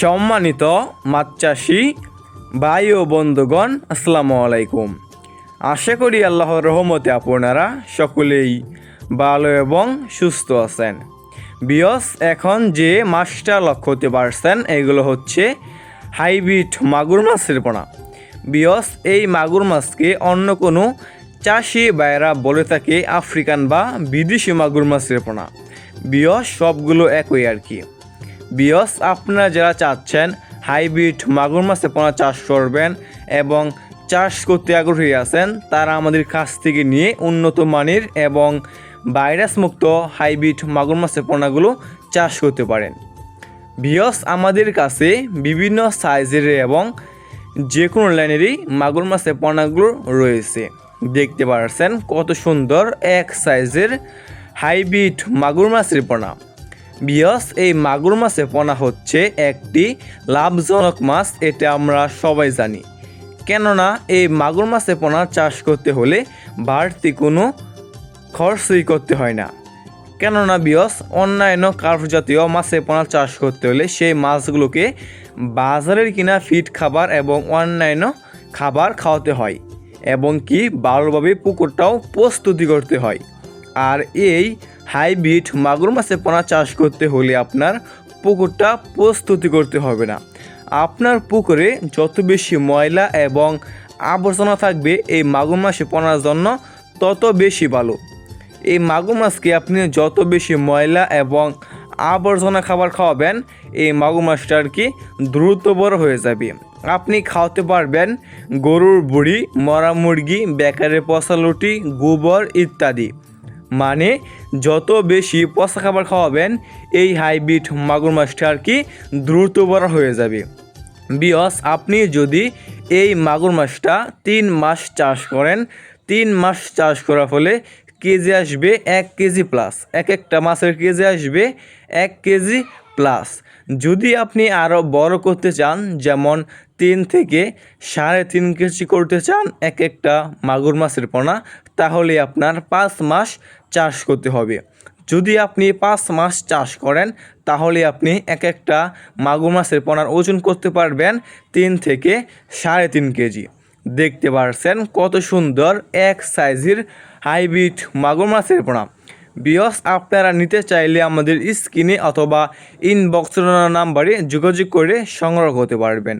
সম্মানিত মাছ চাষি ভাই ও বন্ধুগণ, আসসালামু আলাইকুম। আশা করি আল্লাহর রহমতে আপনারা সকলেই ভালো এবং সুস্থ আছেন। বিয়স, এখন যে মাছটা লক্ষ্য হতে পারছেন, এগুলো হচ্ছে হাইব্রিড মাগুর মাছের পোনা। বিয়স, এই মাগুর মাছকে অন্য কোনো চাষি বাইরা বলে থাকে আফ্রিকান বা বিদেশি মাগুর মাছের পোনা। বিয়স, সবগুলো একই আর কি। বিয়স, আপনারা যারা চাচ্ছেন হাইব্রিড মাগুর মাছের পোনা চাষ করবেন এবং চাষ করতে আগ্রহী আছেন, তারা আমাদের কাছ থেকে নিয়ে উন্নত মানের এবং ভাইরাস মুক্ত হাইব্রিড মাগুর মাছের পোনাগুলো চাষ করতে পারেন। বিয়স, আমাদের কাছে বিভিন্ন সাইজের এবং যে কোনো লাইনেরই মাগুর মাছের পোনাগুলো রয়েছে। দেখতে পাচ্ছেন কত সুন্দর এক সাইজের হাইব্রিড মাগুর মাছের পোনা। বিয়স, এই মাগুর মাছে পোনা হচ্ছে একটি লাভজনক মাছ, এটা আমরা সবাই জানি। কেননা, এই মাগুর মাছে পোনা চাষ করতে হলে বাড়তি কোনো খরচই করতে হয় না। কেননা, বিয়স, অন্যান্য কার্ভ জাতীয় মাছে পোনা চাষ করতে হলে সেই মাছগুলোকে বাজারের কিনা ফিট খাবার এবং অন্যান্য খাবার খাওয়াতে হয় এবং কি ভালোভাবে পুকুরটাও প্রস্তুতি করতে হয়। আর এই হাইব্রিড মাগুর মাছের পোনা চাষ করতে হলে আপনার পুকুরটা প্রস্তুতি করতে হবে না। আপনার পুকুরে যত বেশি ময়লা এবং আবর্জনা থাকবে এই মাগুর মাছের পোনার জন্য তত বেশি ভালো। এই মাগুর মাছকে আপনি যত বেশি ময়লা এবং আবর্জনা খাবার খাওয়াবেন, এই মাগুর মাছটা আর কি দ্রুত বড় হয়ে যাবে। আপনি খাওয়াতে পারবেন গরুর বুড়ি, মরা মুরগি, বেকারের পচা লুটি, গোবর ইত্যাদি। মানে যত বেশি পচা খাবার খাওয়াবেন, এই হাইব্রিড মাগুর মাছটা আর কি দ্রুত বড় হয়ে যাবে। বিয়স, আপনি যদি এই মাগুর মাছটা তিন মাস চাষ করেন, তিন মাস চাষ করার ফলে কেজি আসবে এক কেজি প্লাস এক একটা মাছের কেজি আসবে এক কেজি প্লাস যদি আপনি আরও বড় করতে চান, যেমন তিন থেকে সাড়ে তিন কেজি করতে চান এক একটা মাগুর মাছের পোনা, তাহলে আপনার পাঁচ মাস চাষ করতে হবে। যদি আপনি পাঁচ মাস চাষ করেন, তাহলে আপনি এক একটা মাগুর মাছের পোনার ওজন করতে পারবেন তিন থেকে সাড়ে তিন কেজি। দেখতে পারছেন কত সুন্দর এক সাইজের হাইব্রিড মাগুর মাছের পোনা। বিয়স, আপনারা নিতে চাইলে আমাদের স্ক্রিনে অথবা ইনবক্স নাম্বারে যোগাযোগ করে সংগ্রহ করতে পারবেন।